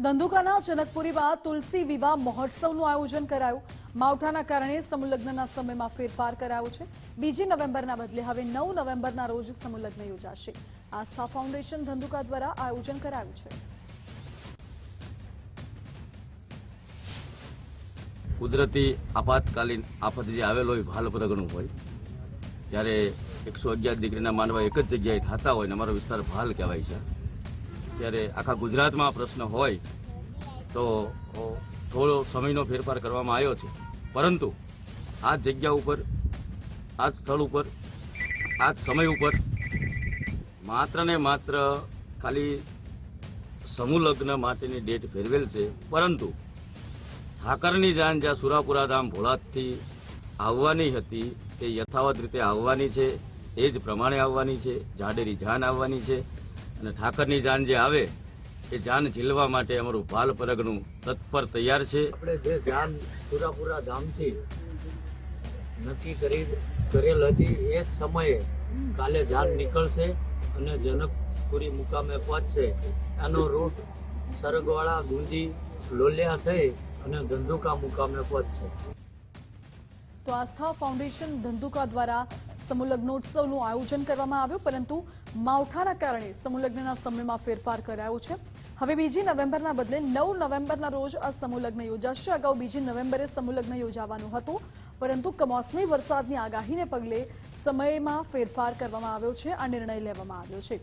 ધંધુકાના જનકપુરીમાં તુલસી વિવાહ મહોત્સવનું આયોજન કરાયું. માવઠાના કારણે સમૂહલગ્નના સમયમાં ફેરફાર કરાયો છે. બીજી નવેમ્બરના બદલે હવે નવ નવેમ્બરના રોજ સમૂહલગ્ન યોજાશે. આસ્થા ફાઉન્ડેશન ધંધુકા દ્વારા આયોજન કરાયું છે. કુદરતી આપાતકાલીન આફત જે આવેલો હોય, ભાલ પ્રગણું હોય, જ્યારે એકસો અગિયાર દીકરીના માનવા એક જ જગ્યાએ થતા હોય ને અમારો વિસ્તાર ભાલ કહેવાય છે. ત્યારે આખા ગુજરાતમાં પ્રશ્ન હોય, તો થોડો સમયનો ફેરફાર કરવામાં આવ્યો છે. પરંતુ, આ જગ્યા ઉપર, આ સ્થળ ઉપર, આ સમય ઉપર, માત્ર ને માત્ર ખાલી સમૂહ લગ્ન માટેની ડેટ ફેરવેલ છે. પરંતુ, ઠાકરની જાન જ્યાં સુરાપુરા ધામ ભોળાતથી આવવાની હતી, તે યથાવત રીતે આવવાની છે. એ જ પ્રમાણે આવવાની છે. જાડેરી જાન આવવાની છે. અને ઠાકરની જાન જે આવે, એ જાન ઝીલવા માટે અમારું ભાલ પરગનું તત્પર તૈયાર છે. આપણે જે જાન સુરાપુરા ધામથી નક્કી કરી, કરેલ હતી, એ જ સમયે કાલે જાન નીકળશે અને જનકપુરી મુકામે પહોંચશે. આનો રૂટ સરગવાળા ગુંજી લોલિયા થઈ અને ધંધુકા મુકામે પહોંચશે. તો આસ્થા ફાઉન્ડેશન ધંધુકા દ્વારા સમૂહલગ્નોત્સવનું આયોજન કરવામાં આવ્યું, પરંતુ માવઠાના કારણે સમૂહલગ્નના સમયમાં ફેરફાર કરાયો છે. હવે બીજી નવેમ્બરના બદલે નવ નવેમ્બરના રોજ આ સમૂહલગ્ન યોજાશે. અગાઉ બીજી નવેમ્બરે સમૂહલગ્ન યોજાવાનું હતું, પરંતુ કમોસમી વરસાદની આગાહીને પગલે સમયમાં ફેરફાર કરવામાં આવ્યો છે, આ નિર્ણય લેવામાં આવ્યો છે.